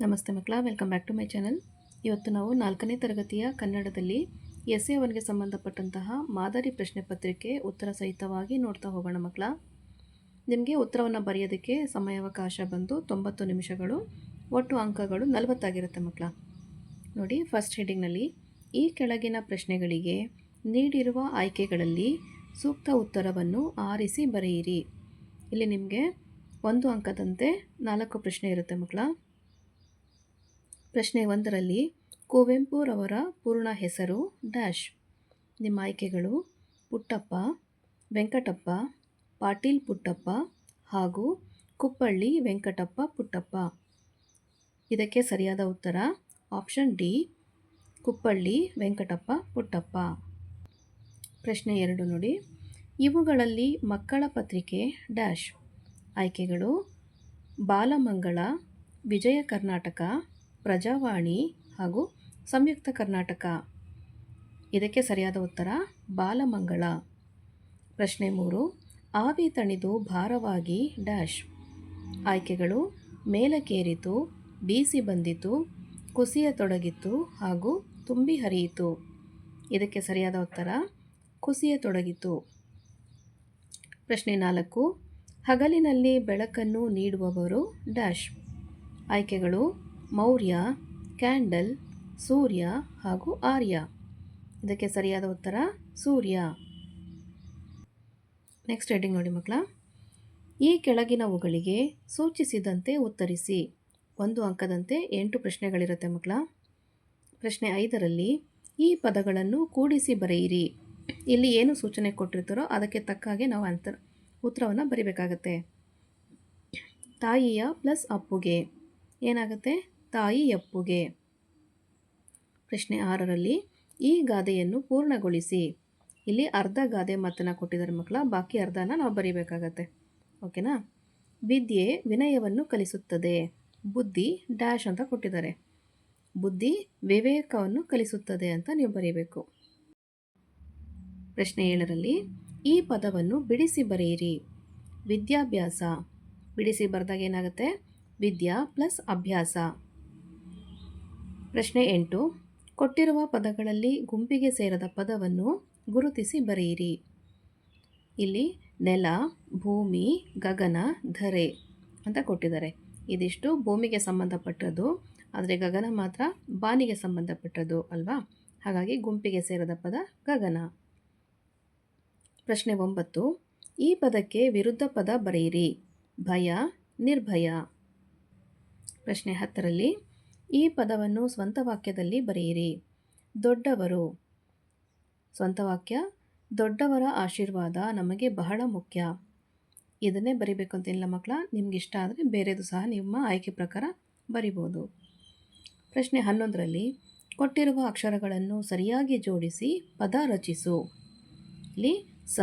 ನಮಸ್ತೆ ಮಕ್ಕಳ welcome back to my channel ಇವತ್ತು ನಾವು ನಾಲ್ಕನೇ ತರಗತಿಯ ಕನ್ನಡದಲ್ಲಿ ಎಸ್ ಎ ಒನ್ಗೆ ಸಂಬಂಧಪಟ್ಟಂತಹ ಮಾದರಿ ಪ್ರಶ್ನೆ ಪತ್ರಿಕೆ ಉತ್ತರ ಸಹಿತವಾಗಿ ನೋಡ್ತಾ ಹೋಗೋಣ ಮಕ್ಕಳ. ನಿಮಗೆ ಉತ್ತರವನ್ನು ಬರೆಯೋದಕ್ಕೆ ಸಮಯಾವಕಾಶ ಬಂದು ತೊಂಬತ್ತು ನಿಮಿಷಗಳು, ಒಟ್ಟು ಅಂಕಗಳು ನಲವತ್ತಾಗಿರುತ್ತೆ ಮಕ್ಕಳ. ನೋಡಿ ಫಸ್ಟ್ ಹೆಡಿಂಗ್ನಲ್ಲಿ ಈ ಕೆಳಗಿನ ಪ್ರಶ್ನೆಗಳಿಗೆ ನೀಡಿರುವ ಆಯ್ಕೆಗಳಲ್ಲಿ ಸೂಕ್ತ ಉತ್ತರವನ್ನು ಆರಿಸಿ ಬರೆಯಿರಿ. ಇಲ್ಲಿ ನಿಮಗೆ ಒಂದು ಅಂಕದಂತೆ ನಾಲ್ಕು ಪ್ರಶ್ನೆ ಇರುತ್ತೆ ಮಕ್ಕಳ. ಪ್ರಶ್ನೆ ಒಂದರಲ್ಲಿ ಕುವೆಂಪುರವರ ಪೂರ್ಣ ಹೆಸರು ಡ್ಯಾಶ್. ನಿಮ್ಮ ಆಯ್ಕೆಗಳು ಪುಟ್ಟಪ್ಪ, ವೆಂಕಟಪ್ಪ, ಪಾಟೀಲ್ ಪುಟ್ಟಪ್ಪ ಹಾಗೂ ಕುಪ್ಪಳ್ಳಿ ವೆಂಕಟಪ್ಪ ಪುಟ್ಟಪ್ಪ. ಇದಕ್ಕೆ ಸರಿಯಾದ ಉತ್ತರ ಆಪ್ಷನ್ ಡಿ, ಕುಪ್ಪಳ್ಳಿ ವೆಂಕಟಪ್ಪ ಪುಟ್ಟಪ್ಪ. ಪ್ರಶ್ನೆ ಎರಡು ನೋಡಿ. ಇವುಗಳಲ್ಲಿ ಮಕ್ಕಳ ಪತ್ರಿಕೆ ಡ್ಯಾಶ್. ಆಯ್ಕೆಗಳು ಬಾಲಮಂಗಳ, ವಿಜಯ ಕರ್ನಾಟಕ ಪ್ರಜಾವಾಣಿ ಹಾಗೂ ಸಂಯುಕ್ತ ಕರ್ನಾಟಕ. ಇದಕ್ಕೆ ಸರಿಯಾದ ಉತ್ತರ, ಬಾಲಮಂಗಳ. ಪ್ರಶ್ನೆ ಮೂರು, ಆವಿ ತಣಿದು ಭಾರವಾಗಿ ಡ್ಯಾಶ್. ಆಯ್ಕೆಗಳು, ಮೇಲಕ್ಕೇರಿತು, ಬೀಸಿ ಬಂದಿತು, ಕುಸಿಯ ತೊಡಗಿತು ಹಾಗೂ ತುಂಬಿ ಹರಿಯಿತು. ಇದಕ್ಕೆ ಸರಿಯಾದ ಉತ್ತರ, ಕುಸಿಯ ತೊಡಗಿತು. ಪ್ರಶ್ನೆ ನಾಲ್ಕು, ಹಗಲಿನಲ್ಲಿ ಬೆಳಕನ್ನು ನೀಡುವವರು ಡ್ಯಾಶ್. ಆಯ್ಕೆಗಳು ಮೌರ್ಯ, ಕ್ಯಾಂಡಲ್, ಸೂರ್ಯ ಹಾಗೂ ಆರ್ಯ. ಇದಕ್ಕೆ ಸರಿಯಾದ ಉತ್ತರ ಸೂರ್ಯ. ನೆಕ್ಸ್ಟ್ ಹೆಡ್ಡಿಂಗ್ ನೋಡಿ ಮಕ್ಕಳ. ಈ ಕೆಳಗಿನವುಗಳಿಗೆ ಸೂಚಿಸಿದಂತೆ ಉತ್ತರಿಸಿ. ಒಂದು ಅಂಕದಂತೆ ಎಂಟು ಪ್ರಶ್ನೆಗಳಿರುತ್ತೆ ಮಕ್ಕಳ. ಪ್ರಶ್ನೆ ಐದರಲ್ಲಿ, ಈ ಪದಗಳನ್ನು ಕೂಡಿಸಿ ಬರೆಯಿರಿ. ಇಲ್ಲಿ ಏನು ಸೂಚನೆ ಕೊಟ್ಟಿರ್ತಾರೋ ಅದಕ್ಕೆ ತಕ್ಕ ಹಾಗೆ ನಾವು ಅಂತರ ಉತ್ತರವನ್ನು ಬರಿಬೇಕಾಗತ್ತೆ. ತಾಯಿಯ ಪ್ಲಸ್ ಅಪ್ಪುಗೆ ಏನಾಗುತ್ತೆ? ತಾಯಿ ಅಪ್ಪುಗೆ ಪ್ರಶ್ನೆ ಆರರಲ್ಲಿ, ಈ ಗಾದೆಯನ್ನು ಪೂರ್ಣಗೊಳಿಸಿ. ಇಲ್ಲಿ ಅರ್ಧ ಗಾದೆ ಮಾತನ್ನು ಕೊಟ್ಟಿದ್ದಾರೆ ಮಕ್ಕಳ, ಬಾಕಿ ಅರ್ಧನ ನಾವು ಬರೀಬೇಕಾಗತ್ತೆ. ಓಕೆನಾ? ವಿದ್ಯೆ ವಿನಯವನ್ನು ಕಲಿಸುತ್ತದೆ. ಬುದ್ಧಿ ಡ್ಯಾಶ್ ಅಂತ ಕೊಟ್ಟಿದ್ದಾರೆ. ಬುದ್ಧಿ ವಿವೇಕವನ್ನು ಕಲಿಸುತ್ತದೆ ಅಂತ ನೀವು ಬರೀಬೇಕು. ಪ್ರಶ್ನೆ ಏಳರಲ್ಲಿ, ಈ ಪದವನ್ನು ಬಿಡಿಸಿ ಬರೆಯಿರಿ. ವಿದ್ಯಾಭ್ಯಾಸ. ಬಿಡಿಸಿ ಬರೆದಾಗ ಏನಾಗುತ್ತೆ? ವಿದ್ಯಾ ಪ್ಲಸ್ ಅಭ್ಯಾಸ. ಪ್ರಶ್ನೆ ಎಂಟು, ಕೊಟ್ಟಿರುವ ಪದಗಳಲ್ಲಿ ಗುಂಪಿಗೆ ಸೇರದ ಪದವನ್ನು ಗುರುತಿಸಿ ಬರೆಯಿರಿ. ಇಲ್ಲಿ ನೆಲ, ಭೂಮಿ, ಗಗನ, ಧರೆ ಅಂತ ಕೊಟ್ಟಿದ್ದಾರೆ. ಇದಿಷ್ಟು ಭೂಮಿಗೆ ಸಂಬಂಧಪಟ್ಟದ್ದು, ಆದರೆ ಗಗನ ಮಾತ್ರ ಬಾನಿಗೆ ಸಂಬಂಧಪಟ್ಟದ್ದು ಅಲ್ವಾ? ಹಾಗಾಗಿ ಗುಂಪಿಗೆ ಸೇರದ ಪದ ಗಗನ. ಪ್ರಶ್ನೆ ಒಂಬತ್ತು, ಈ ಪದಕ್ಕೆ ವಿರುದ್ಧ ಪದ ಬರೆಯಿರಿ. ಭಯ, ನಿರ್ಭಯ. ಪ್ರಶ್ನೆ ಹತ್ತರಲ್ಲಿ ಈ ಪದವನ್ನು ಸ್ವಂತ ವಾಕ್ಯದಲ್ಲಿ ಬರೆಯಿರಿ. ದೊಡ್ಡವರು. ಸ್ವಂತ ವಾಕ್ಯ. ದೊಡ್ಡವರ ಆಶೀರ್ವಾದ ನಮಗೆ ಬಹಳ ಮುಖ್ಯ. ಇದನ್ನೇ ಬರಿಬೇಕು ಇಲ್ಲ ಮಕ್ಕಳ? ನಿಮ್ಗೆ ಇಷ್ಟ ಆದರೆ ಬೇರೆದು ಸಹ ನಿಮ್ಮ ಆಯ್ಕೆ ಪ್ರಕಾರ ಬರಿಬೋದು. ಪ್ರಶ್ನೆ ಹನ್ನೊಂದರಲ್ಲಿ, ಕೊಟ್ಟಿರುವ ಅಕ್ಷರಗಳನ್ನು ಸರಿಯಾಗಿ ಜೋಡಿಸಿ ಪದ ರಚಿಸು. ಇಲ್ಲಿ ಸ,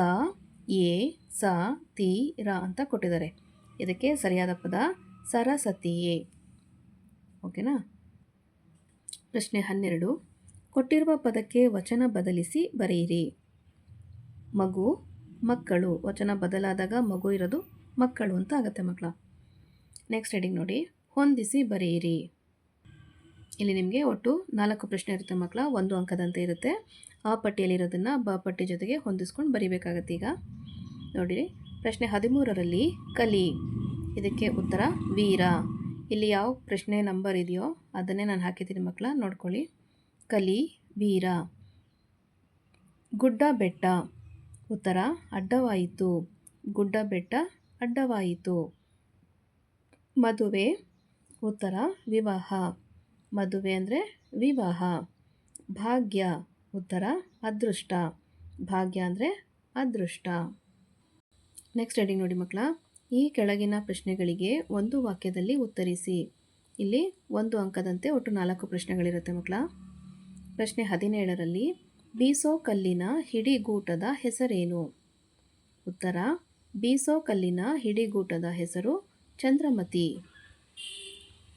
ಎ, ಸ, ತಿ, ರ ಅಂತ ಕೊಟ್ಟಿದ್ದಾರೆ. ಇದಕ್ಕೆ ಸರಿಯಾದ ಪದ ಸರಸತಿಯೇ. ಓಕೆನಾ? ಪ್ರಶ್ನೆ ಹನ್ನೆರಡು. ಕೊಟ್ಟಿರುವ ಪದಕ್ಕೆ ವಚನ ಬದಲಿಸಿ ಬರೆಯಿರಿ. ಮಗು, ಮಕ್ಕಳು. ವಚನ ಬದಲಾದಾಗ ಮಗು ಇರೋದು ಮಕ್ಕಳು ಅಂತ ಆಗುತ್ತೆ ಮಕ್ಕಳ. ನೆಕ್ಸ್ಟ್ ಹೆಡಿಂಗ್ ನೋಡಿ. ಹೊಂದಿಸಿ ಬರೆಯಿರಿ. ಇಲ್ಲಿ ನಿಮಗೆ ಒಟ್ಟು ನಾಲ್ಕು ಪ್ರಶ್ನೆ ಇರುತ್ತೆ ಮಕ್ಕಳ. ಒಂದು ಅಂಕದಂತೆ ಇರುತ್ತೆ. ಆ ಪಟ್ಟಿಯಲ್ಲಿರೋದನ್ನು ಬ ಪಟ್ಟಿ ಜೊತೆಗೆ ಹೊಂದಿಸ್ಕೊಂಡು ಬರೀಬೇಕಾಗತ್ತೆ ಈಗ. ನೋಡಿರಿ ಪ್ರಶ್ನೆ ಹದಿಮೂರರಲ್ಲಿ ಕಲಿ. ಇದಕ್ಕೆ ಉತ್ತರ ವೀರ. ಇಲ್ಲಿ ಯಾವ ಪ್ರಶ್ನೆ ನಂಬರ್ ಇದೆಯೋ ಅದನ್ನೇ ನಾನು ಹಾಕಿದ್ದೀನಿ ಮಕ್ಕಳ, ನೋಡ್ಕೊಳ್ಳಿ. ಕಲಿ, ವೀರ. ಗುಡ್ಡ, ಬೆಟ್ಟ. ಉತ್ತರ, ಅಡ್ಡವಾಯಿತು. ಗುಡ್ಡ, ಬೆಟ್ಟ, ಅಡ್ಡವಾಯಿತು. ಮದುವೆ, ಉತ್ತರ, ವಿವಾಹ. ಮದುವೆ ಅಂದರೆ ವಿವಾಹ. ಭಾಗ್ಯ, ಉತ್ತರ, ಅದೃಷ್ಟ. ಭಾಗ್ಯ ಅಂದರೆ ಅದೃಷ್ಟ. ನೆಕ್ಸ್ಟ್ ಹೆಡಿಂಗ್ ನೋಡಿ ಮಕ್ಕಳ. ಈ ಕೆಳಗಿನ ಪ್ರಶ್ನೆಗಳಿಗೆ ಒಂದು ವಾಕ್ಯದಲ್ಲಿ ಉತ್ತರಿಸಿ. ಇಲ್ಲಿ ಒಂದು ಅಂಕದಂತೆ ಒಟ್ಟು ನಾಲ್ಕು ಪ್ರಶ್ನೆಗಳಿರುತ್ತೆ ಮಕ್ಕಳ. ಪ್ರಶ್ನೆ ಹದಿನೇಳರಲ್ಲಿ, ಬೀಸೋ ಕಲ್ಲಿನ ಹಿಡಿಗೂಟದ ಹೆಸರೇನು? ಉತ್ತರ, ಬೀಸೋ ಕಲ್ಲಿನ ಹಿಡಿಗೂಟದ ಹೆಸರು ಚಂದ್ರಮತಿ.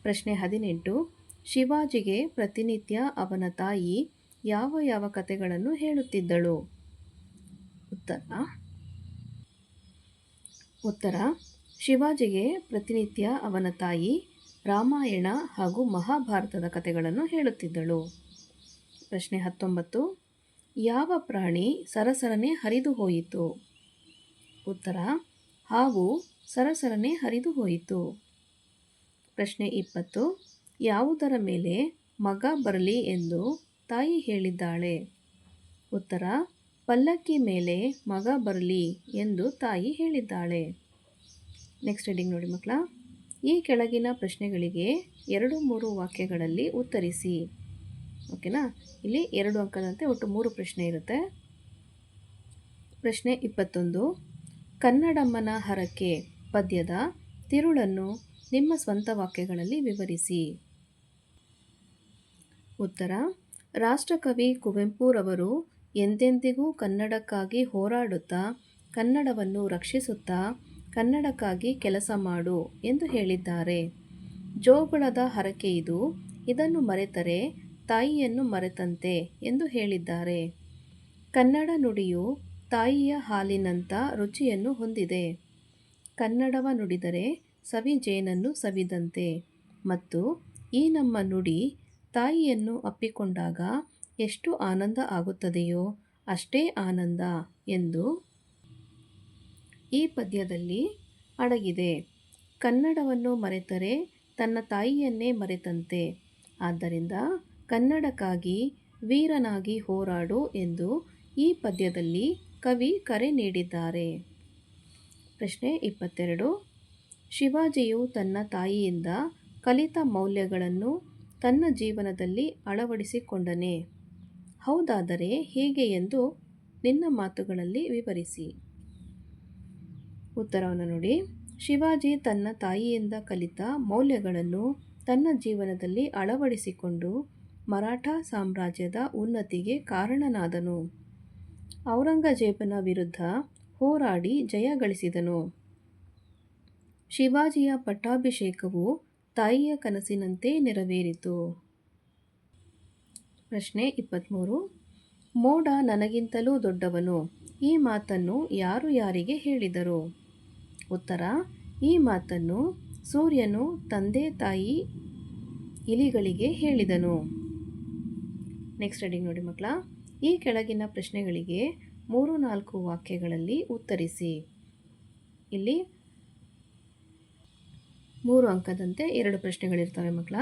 ಪ್ರಶ್ನೆ ಹದಿನೆಂಟು, ಶಿವಾಜಿಗೆ ಪ್ರತಿನಿತ್ಯ ಅವನ ತಾಯಿ ಯಾವ ಯಾವ ಕಥೆಗಳನ್ನು ಹೇಳುತ್ತಿದ್ದಳು? ಉತ್ತರ ಉತ್ತರ, ಶಿವಾಜಿಗೆ ಪ್ರತಿನಿತ್ಯ ಅವನ ತಾಯಿ ರಾಮಾಯಣ ಹಾಗೂ ಮಹಾಭಾರತದ ಕಥೆಗಳನ್ನು ಹೇಳುತ್ತಿದ್ದಳು. ಪ್ರಶ್ನೆ ಹತ್ತೊಂಬತ್ತು. ಯಾವ ಪ್ರಾಣಿ ಸರಸರನೆ ಹರಿದು ಹೋಯಿತು? ಉತ್ತರ, ಹಾವು ಸರಸರನೆ ಹರಿದು ಹೋಯಿತು. ಪ್ರಶ್ನೆ ಇಪ್ಪತ್ತು. ಯಾವುದರ ಮೇಲೆ ಮಗ ಬರಲಿ ಎಂದು ತಾಯಿ ಹೇಳಿದ್ದಾಳೆ? ಉತ್ತರ, ಪಲ್ಲಕ್ಕಿ ಮೇಲೆ ಮಗ ಬರಲಿ ಎಂದು ತಾಯಿ ಹೇಳಿದ್ದಾಳೆ. ನೆಕ್ಸ್ಟ್ ಹೆಡಿಂಗ್ ನೋಡಿ ಮಕ್ಕಳ. ಈ ಕೆಳಗಿನ ಪ್ರಶ್ನೆಗಳಿಗೆ ಎರಡು ಮೂರು ವಾಕ್ಯಗಳಲ್ಲಿ ಉತ್ತರಿಸಿ. ಓಕೆನಾ? ಇಲ್ಲಿ ಎರಡು ಅಂಕದಂತೆ ಒಟ್ಟು ಮೂರು ಪ್ರಶ್ನೆ ಇರುತ್ತೆ. ಪ್ರಶ್ನೆ ಇಪ್ಪತ್ತೊಂದು. ಕನ್ನಡಮ್ಮನ ಹರಕೆ ಪದ್ಯದ ತಿರುಳನ್ನು ನಿಮ್ಮ ಸ್ವಂತ ವಾಕ್ಯಗಳಲ್ಲಿ ವಿವರಿಸಿ. ಉತ್ತರ. ರಾಷ್ಟ್ರಕವಿ ಕುವೆಂಪುರವರು ಎಂದೆಂದಿಗೂ ಕನ್ನಡಕ್ಕಾಗಿ ಹೋರಾಡುತ್ತಾ ಕನ್ನಡವನ್ನು ರಕ್ಷಿಸುತ್ತಾ ಕನ್ನಡಕ್ಕಾಗಿ ಕೆಲಸ ಮಾಡು ಎಂದು ಹೇಳಿದ್ದಾರೆ. ಜೋಗುಳದ ಹರಕೆ ಇದು. ಇದನ್ನು ಮರೆತರೆ ತಾಯಿಯನ್ನು ಮರೆತಂತೆ ಎಂದು ಹೇಳಿದ್ದಾರೆ. ಕನ್ನಡ ನುಡಿಯು ತಾಯಿಯ ಹಾಲಿನಂಥ ರುಚಿಯನ್ನು ಹೊಂದಿದೆ. ಕನ್ನಡವ ನುಡಿದರೆ ಸವಿ ಜೇನನ್ನು ಸವಿದಂತೆ. ಮತ್ತು ಈ ನಮ್ಮ ನುಡಿ ತಾಯಿಯನ್ನು ಅಪ್ಪಿಕೊಂಡಾಗ ಎಷ್ಟು ಆನಂದ ಆಗುತ್ತದೆಯೋ ಅಷ್ಟೇ ಆನಂದ ಎಂದು ಈ ಪದ್ಯದಲ್ಲಿ ಅಡಗಿದೆ. ಕನ್ನಡವನ್ನು ಮರೆತರೆ ತನ್ನ ತಾಯಿಯನ್ನೇ ಮರೆತಂತೆ. ಆದ್ದರಿಂದ ಕನ್ನಡಕ್ಕಾಗಿ ವೀರನಾಗಿ ಹೋರಾಡು ಎಂದು ಈ ಪದ್ಯದಲ್ಲಿ ಕವಿ ಕರೆ ನೀಡಿದ್ದಾರೆ. ಪ್ರಶ್ನೆ ಇಪ್ಪತ್ತೆರಡು. ಶಿವಾಜಿಯು ತನ್ನ ತಾಯಿಯಿಂದ ಕಲಿತ ಮೌಲ್ಯಗಳನ್ನು ತನ್ನ ಜೀವನದಲ್ಲಿ ಅಳವಡಿಸಿಕೊಂಡನೆ. ಹೌದಾದರೆ ಹೇಗೆ ಎಂದು ನಿನ್ನ ಮಾತುಗಳಲ್ಲಿ ವಿವರಿಸಿ. ಉತ್ತರವನ್ನು ನೋಡಿ. ಶಿವಾಜಿ ತನ್ನ ತಾಯಿಯಿಂದ ಕಲಿತ ಮೌಲ್ಯಗಳನ್ನು ತನ್ನ ಜೀವನದಲ್ಲಿ ಅಳವಡಿಸಿಕೊಂಡು ಮರಾಠ ಸಾಮ್ರಾಜ್ಯದ ಉನ್ನತಿಗೆ ಕಾರಣನಾದನು. ಔರಂಗಜೇಬನ ವಿರುದ್ಧ ಹೋರಾಡಿ ಜಯ ಗಳಿಸಿದನು. ಶಿವಾಜಿಯ ಪಟ್ಟಾಭಿಷೇಕವು ತಾಯಿಯ ಕನಸಿನಂತೆ ನೆರವೇರಿತು. ಪ್ರಶ್ನೆ ಇಪ್ಪತ್ತ್ಮೂರು ಮೋಡ ನನಗಿಂತಲೂ ದೊಡ್ಡವನು, ಈ ಮಾತನ್ನು ಯಾರು ಯಾರಿಗೆ ಹೇಳಿದರು? ಉತ್ತರ, ಈ ಮಾತನ್ನು ಸೂರ್ಯನು ತಂದೆ ತಾಯಿ ಇಲಿಗಳಿಗೆ ಹೇಳಿದನು. ನೆಕ್ಸ್ಟ್ ರೆಡಿಂಗ್ ನೋಡಿ ಮಕ್ಕಳ, ಈ ಕೆಳಗಿನ ಪ್ರಶ್ನೆಗಳಿಗೆ ಮೂರು ನಾಲ್ಕು ವಾಕ್ಯಗಳಲ್ಲಿ ಉತ್ತರಿಸಿ. ಇಲ್ಲಿ ಮೂರು ಅಂಕದಂತೆ ಎರಡು ಪ್ರಶ್ನೆಗಳಿರ್ತವೆ ಮಕ್ಕಳ.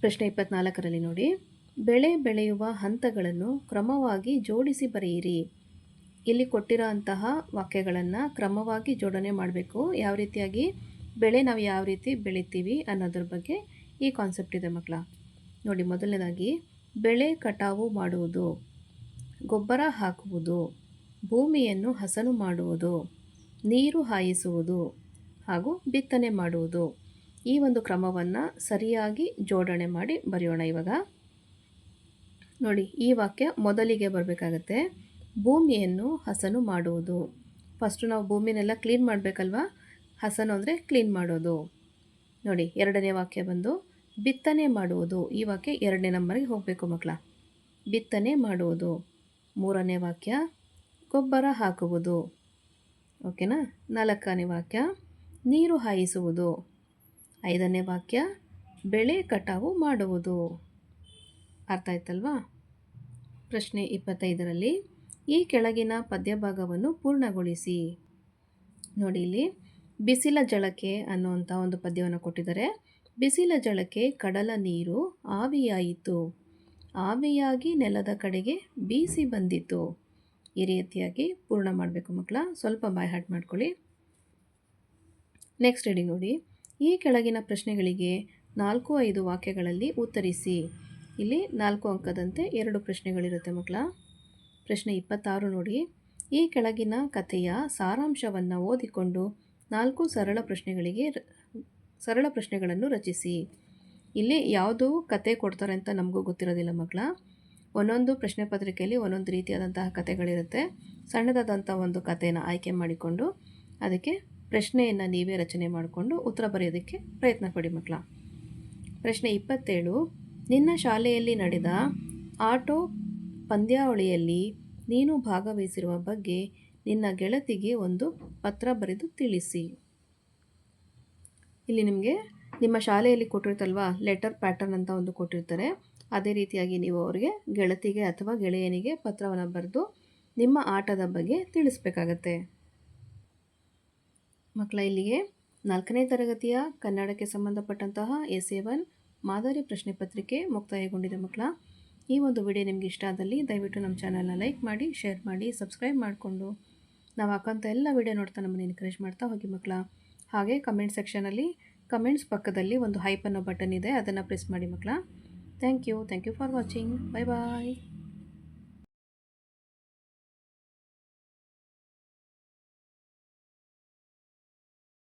ಪ್ರಶ್ನೆ ಇಪ್ಪತ್ನಾಲ್ಕರಲ್ಲಿ ನೋಡಿ, ಬೆಳೆ ಬೆಳೆಯುವ ಹಂತಗಳನ್ನು ಕ್ರಮವಾಗಿ ಜೋಡಿಸಿ ಬರೆಯಿರಿ. ಇಲ್ಲಿ ಕೊಟ್ಟಿರೋ ಅಂತಹ ವಾಕ್ಯಗಳನ್ನು ಕ್ರಮವಾಗಿ ಜೋಡಣೆ ಮಾಡಬೇಕು. ಯಾವ ರೀತಿಯಾಗಿ? ಬೆಳೆ ನಾವು ಯಾವ ರೀತಿ ಬೆಳಿತೀವಿ ಅನ್ನೋದ್ರ ಬಗ್ಗೆ ಈ ಕಾನ್ಸೆಪ್ಟ್ ಇದೆ ಮಕ್ಕಳ ನೋಡಿ, ಮೊದಲನೇದಾಗಿ, ಬೆಳೆ ಕಟಾವು ಮಾಡುವುದು, ಗೊಬ್ಬರ ಹಾಕುವುದು, ಭೂಮಿಯನ್ನು ಹಸನು ಮಾಡುವುದು, ನೀರು ಹಾಯಿಸುವುದು ಹಾಗೂ ಬಿತ್ತನೆ ಮಾಡುವುದು. ಈ ಒಂದು ಕ್ರಮವನ್ನು ಸರಿಯಾಗಿ ಜೋಡಣೆ ಮಾಡಿ ಬರೆಯೋಣ ಇವಾಗ. ನೋಡಿ, ಈ ವಾಕ್ಯ ಮೊದಲಿಗೆ ಬರಬೇಕಾಗತ್ತೆ. ಭೂಮಿಯನ್ನು ಹಸನು ಮಾಡುವುದು. ಫಸ್ಟು ನಾವು ಭೂಮಿನೆಲ್ಲ ಕ್ಲೀನ್ ಮಾಡಬೇಕಲ್ವಾ? ಹಸನು ಅಂದರೆ ಕ್ಲೀನ್ ಮಾಡೋದು. ನೋಡಿ, ಎರಡನೇ ವಾಕ್ಯ ಬಂದು, ಬಿತ್ತನೆ ಮಾಡುವುದು. ಈ ವಾಕ್ಯ ಎರಡನೇ ನಂಬರಿಗೆ ಹೋಗಬೇಕು ಮಕ್ಕಳ. ಬಿತ್ತನೆ ಮಾಡುವುದು. ಮೂರನೇ ವಾಕ್ಯ, ಗೊಬ್ಬರ ಹಾಕುವುದು. ಓಕೆನಾ? ನಾಲ್ಕನೇ ವಾಕ್ಯ, ನೀರು ಹಾಯಿಸುವುದು. ಐದನೇ ವಾಕ್ಯ, ಬೆಳೆ ಕಟಾವು ಮಾಡುವುದು. ಅರ್ಥ ಆಯ್ತಲ್ವಾ? ಪ್ರಶ್ನೆ ಇಪ್ಪತ್ತೈದರಲ್ಲಿ ಈ ಕೆಳಗಿನ ಪದ್ಯಭಾಗವನ್ನು ಪೂರ್ಣಗೊಳಿಸಿ. ನೋಡಿ ಇಲ್ಲಿ, ಬಿಸಿಲ ಜಳಕೆ ಅನ್ನುವಂಥ ಒಂದು ಪದ್ಯವನ್ನು ಕೊಟ್ಟಿದ್ದಾರೆ. ಬಿಸಿಲ ಜಳಕೆ ಕಡಲ ನೀರು ಆವಿಯಾಯಿತು. ಆವಿಯಾಗಿ ನೆಲದ ಕಡೆಗೆ ಬೀಸಿ ಬಂದಿತು. ಈ ರೀತಿಯಾಗಿ ಪೂರ್ಣ ಮಾಡಬೇಕು ಮಕ್ಕಳ, ಸ್ವಲ್ಪ ಬಾಯ್ ಹಾಟ್ ಮಾಡ್ಕೊಳ್ಳಿ. ನೆಕ್ಸ್ಟ್ ರೀಡಿಂಗ್ ನೋಡಿ, ಈ ಕೆಳಗಿನ ಪ್ರಶ್ನೆಗಳಿಗೆ ನಾಲ್ಕು ಐದು ವಾಕ್ಯಗಳಲ್ಲಿ ಉತ್ತರಿಸಿ. ಇಲ್ಲಿ ನಾಲ್ಕು ಅಂಕದಂತೆ ಎರಡು ಪ್ರಶ್ನೆಗಳಿರುತ್ತೆ ಮಕ್ಕಳ. ಪ್ರಶ್ನೆ ಇಪ್ಪತ್ತಾರು ನೋಡಿ. ಈ ಕೆಳಗಿನ ಕಥೆಯ ಸಾರಾಂಶವನ್ನು ಓದಿಕೊಂಡು ನಾಲ್ಕು ಸರಳ ಪ್ರಶ್ನೆಗಳಿಗೆ ಸರಳ ಪ್ರಶ್ನೆಗಳನ್ನು ರಚಿಸಿ. ಇಲ್ಲಿ ಯಾವುದು ಕತೆ ಕೊಡ್ತಾರೆ ಅಂತ ನಮಗೂ ಗೊತ್ತಿರೋದಿಲ್ಲ ಮಗಳ ಒಂದೊಂದು ಪ್ರಶ್ನೆ ಪತ್ರಿಕೆಯಲ್ಲಿ ಒಂದೊಂದು ರೀತಿಯಾದಂತಹ ಕಥೆಗಳಿರುತ್ತೆ. ಸಣ್ಣದಾದಂಥ ಒಂದು ಕಥೆಯನ್ನು ಆಯ್ಕೆ ಮಾಡಿಕೊಂಡು ಅದಕ್ಕೆ ಪ್ರಶ್ನೆಯನ್ನು ನೀವೇ ರಚನೆ ಮಾಡಿಕೊಂಡು ಉತ್ತರ ಬರೆಯೋದಕ್ಕೆ ಪ್ರಯತ್ನ ಪಡಿ ಮಕ್ಕಳ. ಪ್ರಶ್ನೆ ಇಪ್ಪತ್ತೇಳು, ನಿನ್ನ ಶಾಲೆಯಲ್ಲಿ ನಡೆದ ಆಟೋ ಪಂದ್ಯಾವಳಿಯಲ್ಲಿ ನೀನು ಭಾಗವಹಿಸಿರುವ ಬಗ್ಗೆ ನಿನ್ನ ಗೆಳತಿಗೆ ಒಂದು ಪತ್ರ ಬರೆದು ತಿಳಿಸಿ. ಇಲ್ಲಿ ನಿಮಗೆ ನಿಮ್ಮ ಶಾಲೆಯಲ್ಲಿ ಕೊಟ್ಟಿರ್ತಲ್ವಾ ಲೆಟರ್ ಪ್ಯಾಟರ್ನ್ ಅಂತ ಒಂದು ಕೊಟ್ಟಿರ್ತಾರೆ. ಅದೇ ರೀತಿಯಾಗಿ ನೀವು ಅವರಿಗೆ ಗೆಳತಿಗೆ ಅಥವಾ ಗೆಳೆಯನಿಗೆ ಪತ್ರವನ್ನು ಬರೆದು ನಿಮ್ಮ ಆಟದ ಬಗ್ಗೆ ತಿಳಿಸ್ಬೇಕಾಗತ್ತೆ. ಮಕ್ಕಳ, ಇಲ್ಲಿಗೆ ನಾಲ್ಕನೇ ತರಗತಿಯ ಕನ್ನಡಕ್ಕೆ ಸಂಬಂಧಪಟ್ಟಂತಹ ಎಸ್ ಎ ಒನ್ ಮಾದರಿ ಪ್ರಶ್ನೆ ಪತ್ರಿಕೆ ಮುಕ್ತಾಯಗೊಂಡಿದೆ ಮಕ್ಕಳ. ಈ ಒಂದು ವಿಡಿಯೋ ನಿಮಗೆ ಇಷ್ಟ ಆದಲ್ಲಿ ದಯವಿಟ್ಟು ನಮ್ಮ ಚಾನಲ್ನ ಲೈಕ್ ಮಾಡಿ, ಶೇರ್ ಮಾಡಿ, ಸಬ್ಸ್ಕ್ರೈಬ್ ಮಾಡಿಕೊಂಡು. ನಾವು ಹಾಕೋಂಥ ಎಲ್ಲ ವಿಡಿಯೋ ನೋಡ್ತಾ ನಮ್ಮನ್ನು ಎನ್ಕರೇಜ್ ಮಾಡ್ತಾ ಹೋಗಿ ಮಕ್ಕಳ ಹಾಗೆ ಕಮೆಂಟ್ ಸೆಕ್ಷನಲ್ಲಿ ಕಮೆಂಟ್ಸ್ ಪಕ್ಕದಲ್ಲಿ ಒಂದು ಹೈಪ್ ಅನ್ನೋ ಬಟನ್ ಇದೆ, ಅದನ್ನು ಪ್ರೆಸ್ ಮಾಡಿ ಮಕ್ಕಳ thank you thank you for watching bye bye